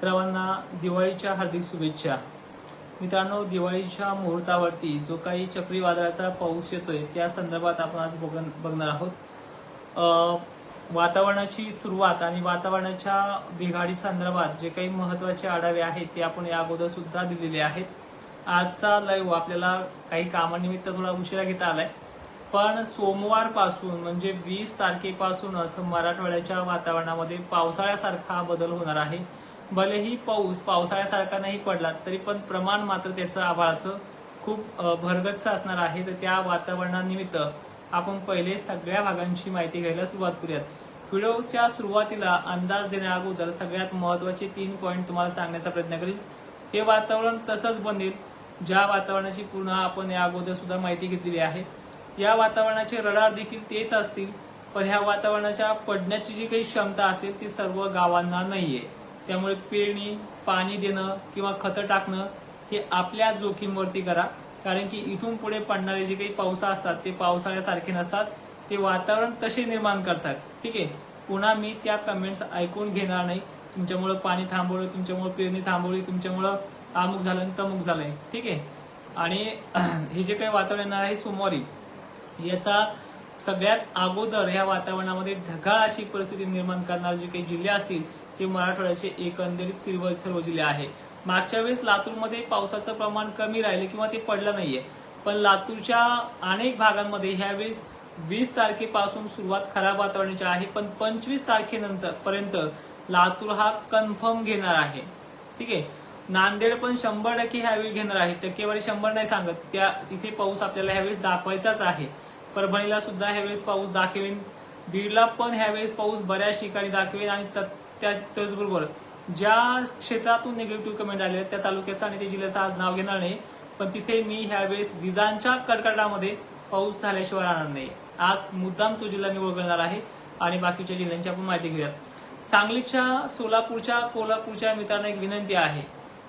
सर्वांना दिवाळीच्या हार्दिक शुभेच्छा. मित्रांनो दिवाळीच्या मुहूर्तावरती जो काही चक्रीवादळाचा पाऊस येतोय त्या संदर्भात आपण आज बघन बघणार आहोत. वातावरणाची सुरुवात आणि वातावरणाच्या बिघाडी संदर्भात जे काही महत्त्वाचे आढावे आहेत ते आपण या अगोदर सुद्धा दिलेले आहेत. आजचा लाईव्ह आपल्याला काही कामानिमित्त थोडा उशिरा घेता आलाय. पण सोमवारपासून म्हणजे वीस तारखेपासून असं मराठवाड्याच्या वातावरणामध्ये पावसाळ्यासारखा बदल होणार आहे. भलेही पाऊस पावसाळ्यासारखा नाही पडला तरी पण प्रमाण मात्र त्याचं आभाळाचं खूप भरगच्च असणार आहे. तर त्या वातावरणानिमित्त आपण पहिले सगळ्या भागांची माहिती घ्यायला सुरुवात करूयात. व्हिडिओच्या सुरुवातीला अंदाज देण्या अगोदर सगळ्यात महत्त्वाचे तीन पॉईंट तुम्हाला सांगण्याचा प्रयत्न करेल हे वातावरण तसंच बनेल. ज्या वातावरणाची पूर्ण आपण या अगोदर सुद्धा माहिती घेतलेली आहे. या वातावरणाचे रडार देखील तेच असतील पण ह्या वातावरणाच्या पडण्याची जी काही क्षमता असेल ती सर्व गावांना नाहीये. त्यामुळे पेरणी पाणी देणं किंवा खतं टाकणं हे आपल्या जोखीमवरती करा. कारण की इथून पुढे पडणारे जे काही पावसा असतात ते पावसाळ्यासारखे नसतात. ते वातावरण तसे निर्माण करतात. ठीक आहे? पुन्हा मी त्या कमेंट्स ऐकून घेणार नाही. तुमच्यामुळं पाणी थांबवलं तुमच्यामुळं पेरणी थांबवली तुमच्यामुळं अमुक झालं आणि तमुक झालंय. ठीक आहे? आणि हे जे काही वातावरण येणार आहे सोमवारी याचा सगळ्यात अगोदर या वातावरणामध्ये ढगाळ अशी परिस्थिती निर्माण करणारे जे काही जिल्हे असतील ते मराठवाड्याचे एकंदरीत सर्व सर्व जिल्हे आहे. मागच्या वेळेस लातूरमध्ये पावसाचं प्रमाण कमी राहिलं किंवा ते पडलं नाहीये. पण लातूरच्या अनेक भागांमध्ये ह्यावेळेस वीस तारखेपासून सुरुवात खराब वातावरणाची आहे. पण पंचवीस तारखेनंतर पर्यंत लातूर हा कन्फर्म घेणार आहे. ठीक आहे? नांदेड पण शंभर टक्के ह्यावेळी घेणार आहे. टक्केवारी शंभर नाही सांगत. त्या तिथे पाऊस आपल्याला ह्यावेळेस दाखवायचाच आहे. परभणीला सुद्धा ह्यावेळेस पाऊस दाखवेन. बीडला पण ह्यावेळेस पाऊस बऱ्याच ठिकाणी दाखवेन आणि त्याच त्या- त्याचबरोबर ज्या क्षेत्रातून निगेटिव्ह कमेंट आले आहेत, त्या तालुक्याचं आणि त्या जिल्ह्याचं आज नाव घेणार नाही पण तिथे मी ह्यावेळेस विजांच्या कडकडामध्ये पाऊस झाल्याशिवाय राहणार नाही. आज मुद्दाम तो जिल्हा मी वगळणार आहे आणि बाकीच्या जिल्ह्यांची आपण माहिती घेऊयात. सांगलीच्या सोलापूरच्या कोल्हापूरच्या मित्रांना एक विनंती आहे.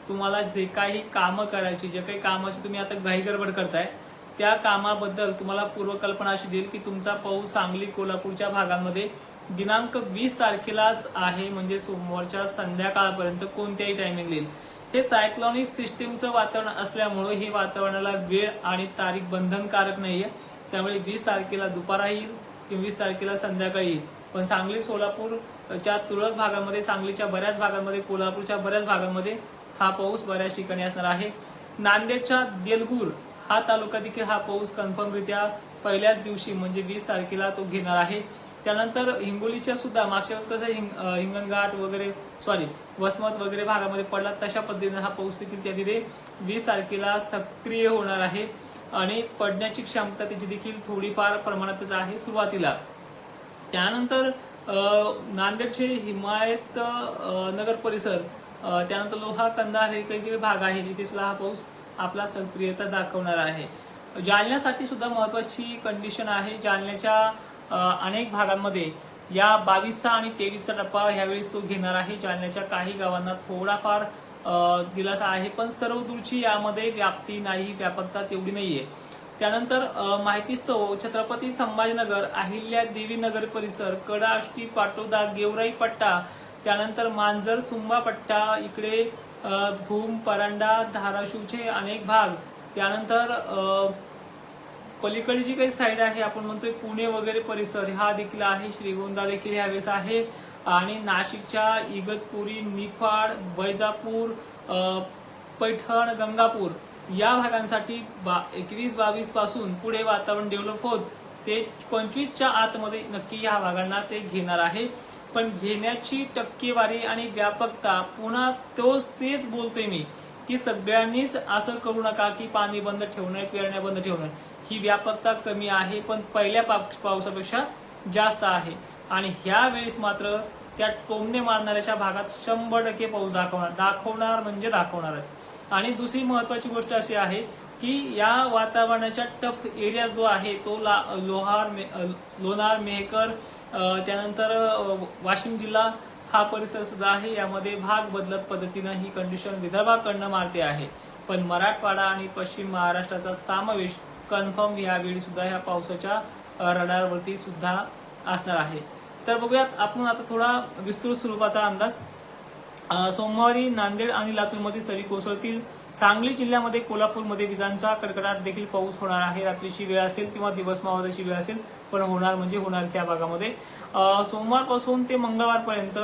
तुम्हाला जे काही कामं करायची जे काही कामाची तुम्ही आता घाई गडबड करताय त्या कामाबद्दल तुम्हाला पूर्वकल्पना अशी देईल की तुमचा पाऊस सांगली कोल्हापूरच्या भागांमध्ये दिनांक वीस तारखेलाच आहे म्हणजे सोमवारच्या संध्याकाळपर्यंत कोणत्याही टायमिंग येईल. हे सायक्लॉनिक सिस्टीमचं वातावरण असल्यामुळे हे वातावरणाला वेळ आणि तारीख बंधनकारक नाहीये. त्यामुळे वीस तारखेला दुपारा येईल किंवा वीस तारखेला संध्याकाळी येईल. पण सांगली सोलापूरच्या तुरळक भागामध्ये सांगलीच्या बऱ्याच भागांमध्ये कोल्हापूरच्या बऱ्याच भागांमध्ये हा पाऊस बऱ्याच ठिकाणी असणार आहे. नांदेडच्या देलगूर हा तालुका देखील हा पाऊस कन्फर्मरित्या पहिल्याच दिवशी म्हणजे वीस तारखेला तो घेणार आहे. त्यानंतर हिंगोलीच्या सुद्धा मागच्या वेळेस कसं हिंग- हिंगणघाट वगैरे सॉरी वसमत वगैरे भागामध्ये पडला तशा पद्धतीने हा पाऊस देखील त्या तिथे वीस तारखेला सक्रिय होणार आहे. आणि पडण्याची क्षमता त्याची देखील थोडीफार प्रमाणातच आहे सुरुवातीला. त्यानंतर नांदेडचे हिमायत नगर परिसर त्यानंतर लोहा कंधार हे काही जे भाग आहे तिथे सुद्धा हा पाऊस आपला सक्रियता दाखवणार आहे. जालन्यासाठी सुद्धा महत्वाची कंडिशन आहे. जालन्याच्या अनेक भागांमध्ये या बावीसचा आणि तेवीसचा टप्पा ह्यावेळेस तो घेणार आहे. जालन्याच्या काही गावांना थोडाफार दिलासा आहे पण सर्व दूरची यामध्ये व्याप्ती नाही व्यापकता तेवढी नाहीये. त्यानंतर माहितीस्तव छत्रपती संभाजीनगर अहिल्या देवीनगर परिसर कडाष्टी पाटोदा गेवराई पट्टा त्यानंतर मांजर सुंबा पट्टा इकडे भूम परांडा धाराशिवचे अनेक भाग त्यानंतर पलीकडे जी काही साईड आहे आपण म्हणतोय पुणे वगैरे परिसर. हा देखील आहे श्रीगोंदा देखील ह्यावेळेस आहे. आणि नाशिकच्या इगतपुरी निफाड वैजापूर पैठण गंगापूर या भागांसाठी बा एकवीस बावीसपासून पुढे वातावरण डेव्हलप होत. ते पंचवीसच्या आतमध्ये नक्की या भागांना ते घेणार आहे. पण घेण्याची टक्केवारी आणि व्यापकता पुन्हा तोच तेच बोलतोय मी की सगळ्यांनीच असं करू नका की पाणी बंद ठेवणं पेरण्या बंद ठेवणं. ही व्यापकता कमी आहे पण पहिल्या पावसापेक्षा जास्त आहे. आणि ह्या वेळेस मात्र त्या टोमने मारणाऱ्याच्या भागात शंभर टक्के पाऊस दाखवणार दाखवणार म्हणजे दाखवणारच. आणि दुसरी महत्वाची गोष्ट अशी आहे की या वातावरणाच्या टफ एरिया जो आहे तो ला लोहार मे- लोणार मेहकर त्यानंतर वाशिम जिल्हा हा परिसर सुद्धा आहे. यामध्ये भाग बदलत पद्धतीनं ही कंडिशन विदर्भाकडनं मारते आहे. पण मराठवाडा आणि पश्चिम महाराष्ट्राचा समावेश कन्फर्म यावेळी सुद्धा ह्या पावसाच्या रडारवरती सुद्धा असणार आहे. तर बघूयात आपण आता थोडा विस्तृत स्वरूपाचा अंदाज. सोमवारी नांदेड आणि लातूरमध्ये सरी कोसळतील. सांगली जिल्ह्यामध्ये कोल्हापूरमध्ये विजांचा कडकडाट देखील पाऊस होणार आहे. रात्रीची वेळ असेल किंवा दिवस मावळाची वेळ असेल पण होणार म्हणजे होणारच या भागामध्ये. सोमवारपासून ते मंगळवारपर्यंत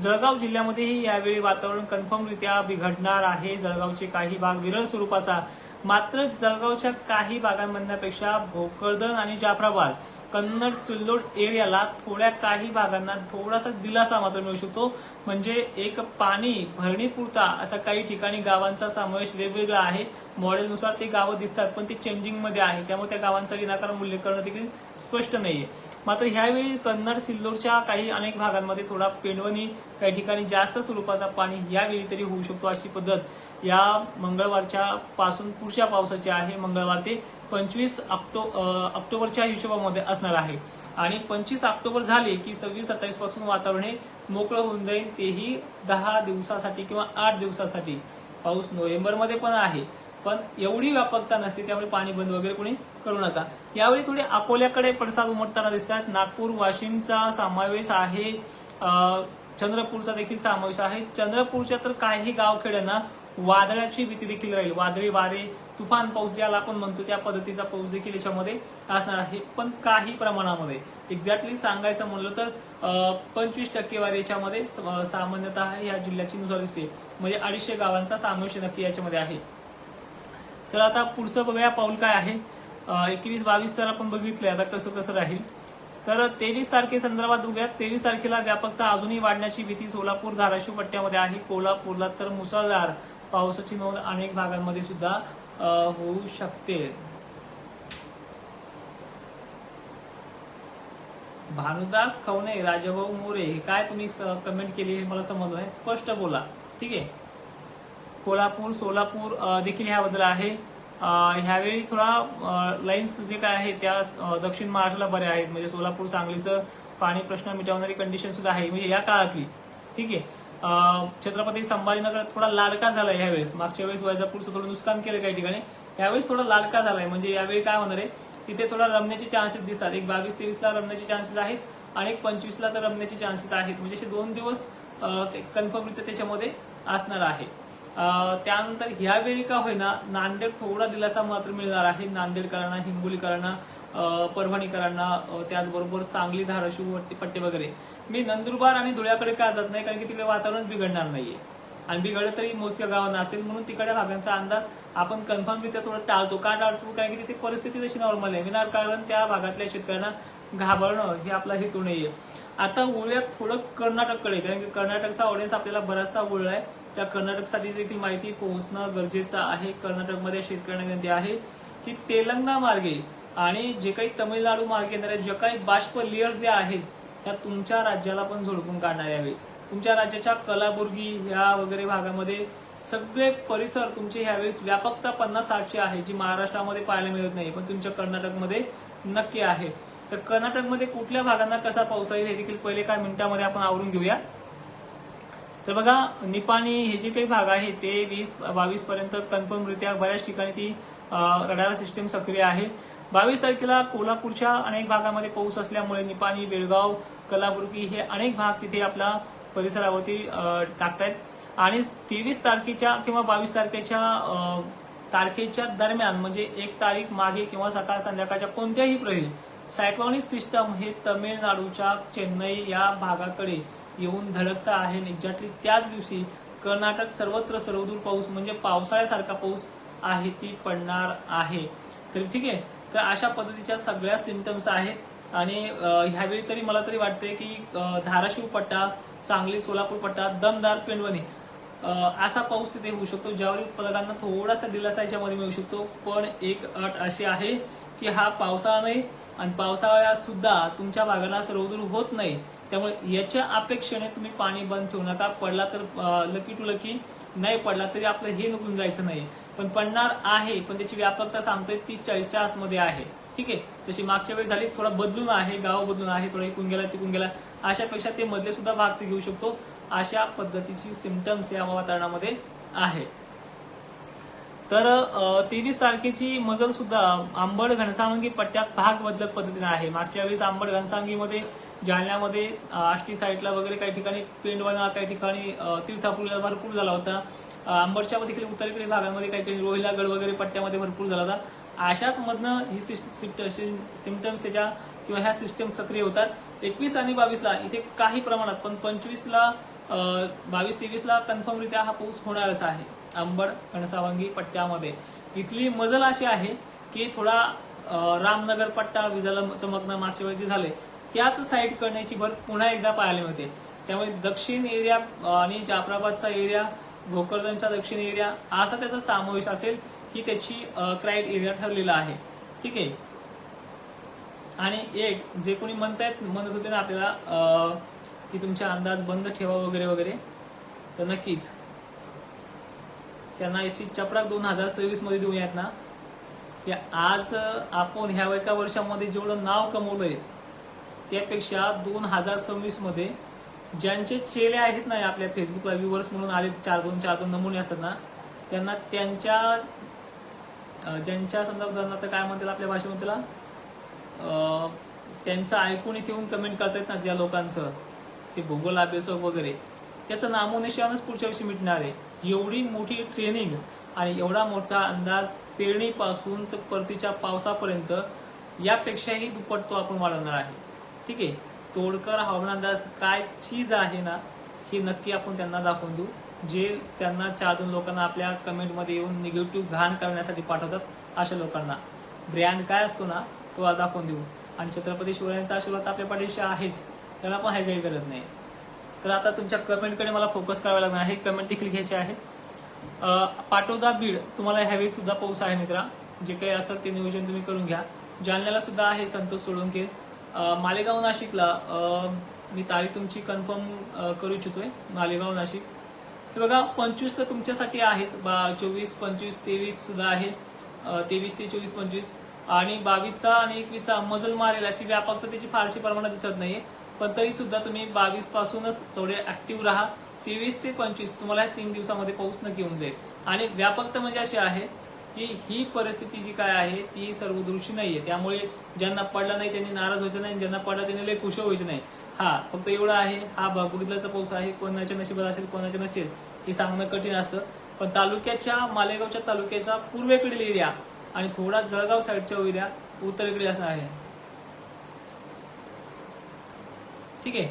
जळगाव जिल्ह्यामध्येही यावेळी वातावरण कन्फर्मरित्या बिघडणार आहे. जळगावचे काही भाग विरळ स्वरूपाचा मात्र जळगावच्या काही भागांमधल्यापेक्षा भोकरदन आणि जाफराबाद कन्नड सिल्लोड एरियाला थोड्या काही भागांना थोडासा दिलासा मात्र मिळू शकतो. म्हणजे एक पाणी भरणीपुरता असा काही ठिकाणी गावांचा समावेश वेगवेगळा आहे. मॉडेलनुसार ते गावं दिसतात पण ते चेंजिंगमध्ये आहे. त्यामुळे त्या गावांचा विनाकारण मूल्य करणं देखील स्पष्ट नाहीये. मात्र ह्यावेळी कन्नड सिल्लोडच्या काही अनेक भागांमध्ये थोडा पेंडवणी काही ठिकाणी जास्त स्वरूपाचा पाणी यावेळी तरी होऊ शकतो अशी पद्धत. या मंगळवारच्या पासून पुढच्या पावसाची आहे मंगळवार ते पंचवीस ऑक्टो ऑक्टोबरच्या हिशोबामध्ये असणार आहे. आणि पंचवीस ऑक्टोबर झाले की सव्वीस सत्तावीसपासून वातावरण हे मोकळं होऊन जाईल. तेही दहा दिवसासाठी किंवा आठ दिवसासाठी. पाऊस नोव्हेंबरमध्ये पण आहे. पण एवढी व्यापकता नसते त्यामुळे पाणी बंद वगैरे कोणी करू नका. यावेळी थोडे अकोल्याकडे पडसाद उमटताना दिसतात. नागपूर वाशिमचा समावेश आहे. चंद्रपूरचा देखील समावेश आहे. चंद्रपूरच्या तर काही गावखेड्यांना वादळाची भीती देखील राहील. वादळी वारे तुफान पाऊस ज्याला आपण म्हणतो त्या पद्धतीचा पाऊस देखील याच्यामध्ये असणार आहे. पण काही प्रमाणामध्ये एक्झॅक्टली सांगायचं म्हणलं तर पंचवीस टक्केवारी याच्यामध्ये सामान्यतः या जिल्ह्याची नुसार दिसते. म्हणजे अडीचशे गावांचा समावेश नक्की याच्यामध्ये आहे. तर आता पुढचं बघूया पाऊल काय आहे. एकवीस बावीस जर आपण बघितलंय आता कसं कसं राहील. तर तेवीस तारखेसंदर्भात बघूया तेवीस तारखेला व्यापकता अजूनही वाढण्याची भीती सोलापूर धाराशिव पट्ट्यामध्ये आहे. कोल्हापूरला तर मुसळधार पावसाची नोंद अनेक भागांमध्ये सुद्धा होऊ शकते. भानुदास खवणे राजाभाऊ मोरे हे काय तुम्ही कमेंट केली हे मला समजलं नाही. स्पष्ट बोला. ठीक आहे? कोल्हापूर सोलापूर देखील ह्याबद्दल आहे. ह्यावेळी थोडा लाईन्स जे काय आहे त्या दक्षिण महाराष्ट्राला बऱ्या आहेत. म्हणजे सोलापूर सांगलीचं पाणी प्रश्न मिटवणारी कंडिशन सुद्धा आहे. म्हणजे या काळातली. ठीक आहे? छत्रपती संभाजीनगर थोडा लाडका झाला ह्यावेळेस. मागच्या वेळेस वैजापूरचं थोडं नुकसान केलं काही ठिकाणी. यावेळेस थोडा लाडका झालाय. म्हणजे यावेळी काय होणार आहे? तिथे थोडा रमण्याचे चान्सेस दिसतात. एक बावीस तेवीसला रमण्याचे चान्सेस आहेत आणि एक पंचवीसला तर रमण्याचे चान्सेस आहेत. म्हणजे असे दोन दिवस कन्फर्मरित्या त्याच्यामध्ये असणार आहे. त्यानंतर ह्यावेळी का होईना नांदेड थोडा दिलासा मात्र मिळणार आहे. नांदेडकरांना हिंगोलीकरांना. परभणीकरांना त्याचबरोबर सांगली धाराशिव पट्टे वगैरे. मी नंदुरबार आणि धुळ्याकडे का जात नाही? कारण की तिकडे वातावरण बिघडणार नाहीये. आणि बिघडलं तरी मोजक्या गावांना असेल म्हणून तिकडे भागांचा अंदाज आपण कन्फर्म रित्या थोडं टाळतो. का टाळतो? कारण की तिथे परिस्थिती तशी नॉर्मल आहे. विनाकारण त्या भागातल्या शेतकऱ्यांना घाबरणं हे आपला हेतू नाहीये. आता वळूयात थोडं कर्नाटककडे कारण की कर्नाटकचा ऑडियन्स आपल्याला बराचसा वळला आहे. त्या कर्नाटकसाठी देखील माहिती पोहोचणं गरजेचं आहे. कर्नाटकमध्ये शेतकऱ्यांना विनंती आहे की तेलंगणा मार्गे आणि जे काही तमिळनाडू मार्गे येणारे जे काही बाष्प लेअर्स जे आहेत त्या तुमच्या राज्याला पण झोडपून काढणार यावे तुमच्या राज्याच्या कलाबुर्गी ह्या वगैरे भागामध्ये सगळे परिसर तुमचे ह्यावेळेस व्यापकता पन्नास साठची आहे जी महाराष्ट्रामध्ये पाहायला मिळत नाही पण तुमच्या कर्नाटकमध्ये नक्की आहे. तर कर्नाटकमध्ये कुठल्या भागांना कसा पाऊस येईल हे देखील पहिले काही मिनिटांमध्ये आपण आवरून घेऊया. तर बघा निपाणी हे जे काही भाग आहे ते वीस बावीस पर्यंत कन्फर्मरित्या बऱ्याच ठिकाणी ती रडार सिस्टीम सक्रिय आहे. बावीस तारखेला कोल्हापूरच्या अनेक भागामध्ये पाऊस असल्यामुळे निपाणी बेळगाव कलाबुर्गी हे अनेक भाग तिथे आपल्या परिसरावरती टाकतायत. आणि तेवीस तारखेच्या किंवा बावीस तारखेच्या तारखेच्या दरम्यान म्हणजे एक तारीख मागे किंवा सकाळ संध्याकाळच्या कोणत्याही प्रयोग सायक्लॉनिक सिस्टम हे तमिळनाडूच्या चेन्नई या भागाकडे येऊन धडकता आहे. आणि एक्झॅक्टली त्याच दिवशी कर्नाटक सर्वत्र सर्वदूर पाऊस म्हणजे पावसाळ्यासारखा पाऊस आहे ती पडणार आहे. तर ठीक आहे तर अशा पद्धतीच्या सगळ्या सिमटम्स आहेत. आणि ह्यावेळी तरी मला तरी वाटतंय की धाराशिव पट्टा सांगली सोलापूर पट्टा दमदार पेंडवणी असा पाऊस तिथे होऊ शकतो ज्यावर उत्पादकांना थोडासा दिलासा याच्यामध्ये मिळू शकतो. पण एक अट अशी आहे की हा पावसाळा नाही आणि पावसाळ्यात सुद्धा तुमच्या भागाला सर्वदूर होत नाही. त्यामुळे याच्या अपेक्षेने तुम्ही पाणी बंद ठेवू नका. पडला तर लकी टू लकी नाही पडला तरी आपलं हे निघून जायचं नाही. पण पडणार आहे पण त्याची व्यापकता सांगतोय तीस चाळीसच्या आसमध्ये आहे. ठीक आहे? तशी मागच्या वेळी झाली थोडा बदलून आहे गाव बदलून आहे थोडा इकून गेला तिकून गेला. अशापेक्षा ते मधले सुद्धा भाग ते घेऊ शकतो. अशा पद्धतीची सिमटम्स या वातावरणामध्ये आहे. तर तेवीस तारखेची मजल सुद्धा आंबड घनसावंगी पट्ट्यात भाग बदलत पद्धतीने आहे. मागच्या वेळेस आंबड घनसावंगीमध्ये जालन्यामध्ये आष्टी साईडला वगैरे काही ठिकाणी पेंडवाना काही ठिकाणी तीर्थापूरला भरपूर झाला होता. आंबडच्या देखील उत्तरेकडील भागांमध्ये काही काही रोहिलागड वगैरे पट्ट्यामध्ये भरपूर झाला होता. अशाच मधनं ही सिमटम्स याच्या किंवा ह्या सिस्टम सक्रिय होतात. एकवीस आणि बावीसला इथे काही प्रमाणात पण पंचवीसला बावीस तेवीसला कन्फर्मरित्या हा पाऊस होणारच आहे. आंबड कणसावंगी पट्ट्यामध्ये. इथली मजल अशी आहे की थोडा रामनगर पट्टा विजाला चमकणं मागच्या वेळेस झाले त्याच साईड करण्याची भर पुन्हा एकदा पाहायला मिळते. त्यामुळे दक्षिण एरिया आणि जाफराबादचा एरिया भोकरदनचा दक्षिण एरिया असा त्याचा समावेश असेल ही त्याची क्राईड एरिया ठरलेला आहे. ठीक आहे? आणि एक जे कोणी म्हणतायत म्हणत होते ना आपल्याला की तुमच्या अंदाज बंद ठेवा वगैरे वगैरे तर नक्कीच. त्यांना एसी चपराक दोन हजार सव्वीसमध्ये देऊयात ना की आज आपण ह्या एका वर्षामध्ये जेवढं नाव कमवलंय त्यापेक्षा दोन हजार सव्वीसमध्ये ज्यांचे चेले आहेत ना आपल्या फेसबुकला व्ह्युअर्स म्हणून आले चार दोन चार दोन नमुने असतात ना त्यांना त्यांच्या ज्यांच्या समजा उदाहरणार्थ काय म्हणतात आपल्या भाषेमध्ये त्याला त्यांचं ऐकून इथे येऊन कमेंट करतायत ना ज्या लोकांचं ते भूगोल अभ्यासक वगैरे त्याचं नामोनिशानच पुढच्या वर्षी मिटणार आहे. एवढी मोठी ट्रेनिंग आणि एवढा मोठा अंदाज पेरणीपासून तर परतीच्या पावसापर्यंत यापेक्षाही दुप्पट तो आपण वाढवणार आहे. ठीक आहे? तोडकर हवामानंदाज काय चीज आहे ना हे नक्की आपण त्यांना दाखवून देऊ. जे त्यांना चार दोन लोकांना आपल्या कमेंटमध्ये येऊन निगेटिव्ह घाण करण्यासाठी पाठवतात अशा लोकांना. ब्रँड काय असतो ना तो दाखवून देऊ. आणि छत्रपती शिवरायांचा आशीर्वाद आपल्या पाठीशी आहेच. त्याला पण हे काही करत नाही. तर आता तुमच्या कमेंटकडे मला फोकस करावा लागणार आहे. कमेंट देखील घ्यायचे आहेत. अ, पाटोदा बीड तुम्हाला ह्यावेळी सुद्धा पाऊस आहे मित्रा. जे काही असेल ते नियोजन तुम्ही करून घ्या. जालन्याला सुद्धा आहे संतोष सोळंके. मालेगाव नाशिकला मी तारीख तुमची कन्फर्म करू इच्छितोय मालेगाव नाशिक. हे बघा पंचवीस तर तुमच्यासाठी आहेच बा चोवीस पंचवीस तेवीस सुद्धा आहे तेवीस ते चोवीस पंचवीस. आणि बावीसचा आणि एकवीसचा मजल मारेल अशी व्यापकता त्याची फारशी प्रमाणात दिसत नाहीये. पण तरी सुद्धा तुम्ही बावीस पासूनच थोडे ऍक्टिव्ह राहा. तेवीस ते पंचवीस तुम्हाला तीन दिवसामध्ये पाऊस नक्की होऊन जाईल. आणि व्यापकता म्हणजे अशी आहे की ही परिस्थिती जी काय आहे ती सर्वदृशी नाहीये. त्यामुळे ज्यांना पडला नाही त्यांनी नाराज व्हायचं नाही ज्यांना पडला त्यांनी लय खुश व्हायचं नाही. हा फक्त एवढं आहे हा बघितल्याचा पाऊस आहे कोणाच्या नशिबात असेल कोणाच्या नसेल हे सांगणं कठीण असतं. पण तालुक्याच्या मालेगावच्या तालुक्याचा पूर्वेकडील एरिया आणि थोडा जळगाव साईडच्या एरिया उत्तरेकडे असणार आहे. ठीक आहे?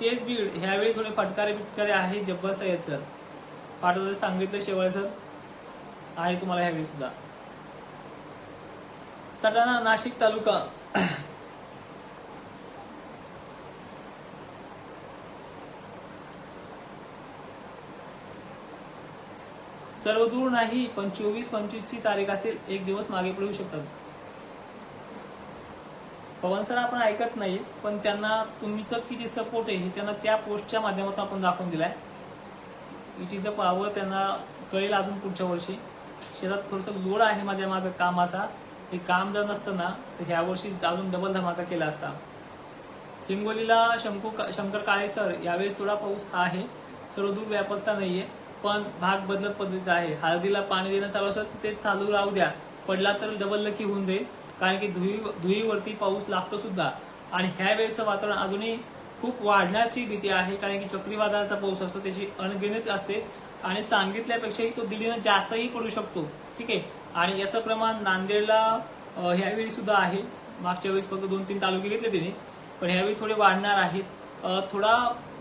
केस बीड ह्यावेळी थोडे फटकारे बिटकारे आहे जब्बर सय्यद सर पाठवलं सांगितलं शेवाळ सर. आहे तुम्हाला ह्यावेळी सुद्धा. सगळ्यांना नाशिक तालुका. सर्व दूर नाही पण चोवीस पंचवीस ची तारीख असेल एक दिवस मागे पडू शकतात. पवन सर आपण ऐकत नाही पण त्यांना तुमचं किती सपोर्ट आहे हे त्यांना त्या पोस्टच्या माध्यमातून आपण दाखवून दिलाय. इट इज अ पॉवर त्यांना कळेल अजून पुढच्या वर्षी. शेतात थोडंसं लोड आहे माझ्या मागं कामाचा. हे काम जर नसतं ना तर ह्या वर्षी अजून डबल धमाका केला असता. हिंगोलीला शंकू शंकर काळे सर यावेळेस थोडा पाऊस आहे. सर्वदूर व्यापकता नाहीये पण भाग बदलत पद्धतीचा आहे. हळदीला पाणी देणं चालू असतं तर ते चालू राहू द्या. पडला तर डबल लकी होऊन जाईल कारण की धुई धुईवरती पाऊस लागतो सुद्धा. आणि ह्या वेळेचं वातावरण अजूनही खूप वाढण्याची भीती आहे कारण की चक्रीवादळाचा पाऊस असतो त्याची अनगिनत असते. आणि सांगितल्यापेक्षाही तो दिल्लीनं जास्तही पडू शकतो. ठीक आहे? आणि याचं प्रमाण नांदेडला ह्यावेळी सुद्धा आहे. मागच्या वेळेस फक्त दोन तीन तालुके घेतले तिने. पण ह्यावेळी थोडे वाढणार आहेत. थोडा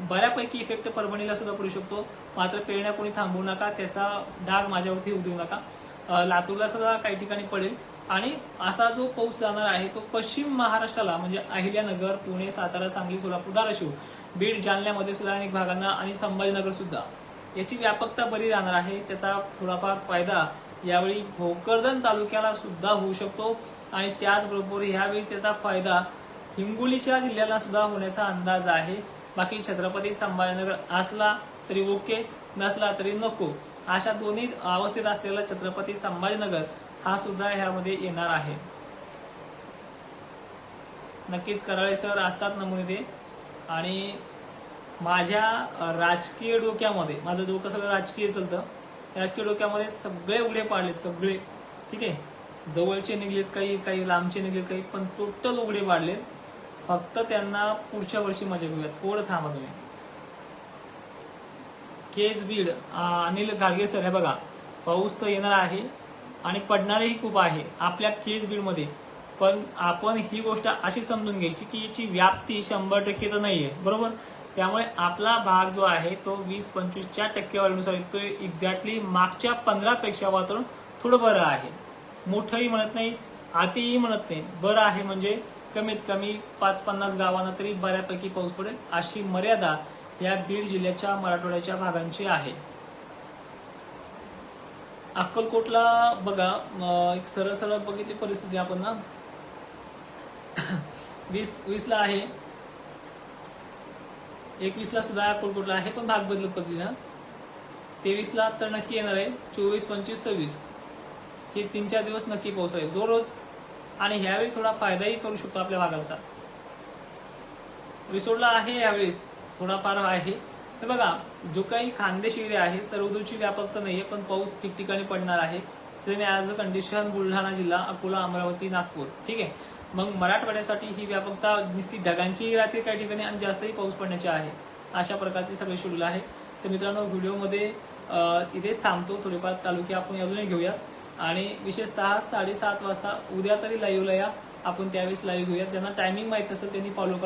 बऱ्यापैकी इफेक्ट परभणीला सुद्धा पडू शकतो. मात्र पेरण्या कोणी थांबवू नका. त्याचा डाग माझ्यावरती होऊ देऊ नका. लातूरला सुद्धा काही ठिकाणी पडेल. आणि असा जो पाऊस जाणार आहे तो पश्चिम महाराष्ट्राला म्हणजे अहिल्यानगर पुणे सातारा सांगली सोलापूर धाराशिव बीड जालन्यामध्ये सुद्धा अनेक भागांना आणि संभाजीनगर सुद्धा. याची व्यापकता बरी राहणार आहे. त्याचा थोडाफार फायदा यावेळी भोकरदन तालुक्याला सुद्धा होऊ शकतो आणि त्याचबरोबर यावेळी त्याचा फायदा हिंगोलीच्या जिल्ह्याला सुद्धा होण्याचा अंदाज आहे. बाकी छत्रपती संभाजीनगर असला तरी ओके नसला तरी नको. अशा दोन्ही अवस्थेत असलेला छत्रपती संभाजीनगर हा सुद्धा ह्यामध्ये येणार आहे. नक्कीच कराळे सर असतात नमुने ते. आणि माझ्या राजकीय डोक्यामध्ये माझं डोकं सगळं राजकीय चालतं. राजकीय डोक्यामध्ये सगळे उघडे पाडले सगळे. ठीक आहे? जवळचे निघलेत काही काही लांबचे निघलेत काही पण टोटल उघडे पाडलेत. फक्त त्यांना पुढच्या वर्षी मजा घेऊया. थोडं थांबा तुम्ही. केस बीड अनिल गाडगे सर हे बघा. पाऊस तर येणार आहे आणि पडणारही खूप आहे आपल्या केस बीडमध्ये. पण आपण ही गोष्ट अशी समजून घ्यायची की याची व्याप्ती शंभर टक्के तर नाहीये. बरोबर? त्यामुळे आपला भाग जो आहे तो वीस पंचवीसच्या टक्केवारीनुसार तो एक्झॅक्टली मागच्या पंधरा पेक्षा वातावरण थोडं बरं आहे. मोठंही म्हणत नाही अतिही म्हणत नाही. बरं आहे म्हणजे कमीत कमी पाच पन्नास गावांना तरी बऱ्यापैकी पाऊस पडेल अशी मर्यादा या बीड जिल्ह्याच्या मराठवाड्याच्या भागांची आहे. अक्कलकोटला बघा एक सरळ सरळ बघितली परिस्थिती आपण ना. वीस वीसला आहे. एकवीसला सुद्धा अक्कलकोटला आहे पण भाग बदलत पद्धतीनं तेवीसला तर नक्की येणार आहे चोवीस पंचवीस सव्वीस. हे तीन चार दिवस नक्की पाऊस आहे दररोज आणि ह्यावेळी थोडा फायदाही करू शकतो आपल्या भागांचा. रिसोडला आहे यावेळेस थोडाफार आहे. हे बघा जो काही खानदेश एरिया आहे सर्वदूरची व्यापकता नाहीये पण पाऊस ठिकठिकाणी पडणार आहे. Same as a condition Buldhana जिल्हा अकोला अमरावती नागपूर. ठीक आहे? मग मराठवाड्यासाठी ही व्यापकता नुसती ढगांचीही राहते काही ठिकाणी आणि जास्तही पाऊस पडण्याची आहे. अशा प्रकारचे सगळे शेड्यूल आहे. तर मित्रांनो व्हिडिओमध्ये इथेच थांबतो. थोडेफार तालुके आपण अजूनही घेऊया. आणि विशेषतः साडेसात वाजता उद्या तरी लाईव्हला या. आपण त्यावेळेस लाईव्ह घेऊया. ज्यांना टायमिंग माहीत नसेल त्यांनी फॉलो करा.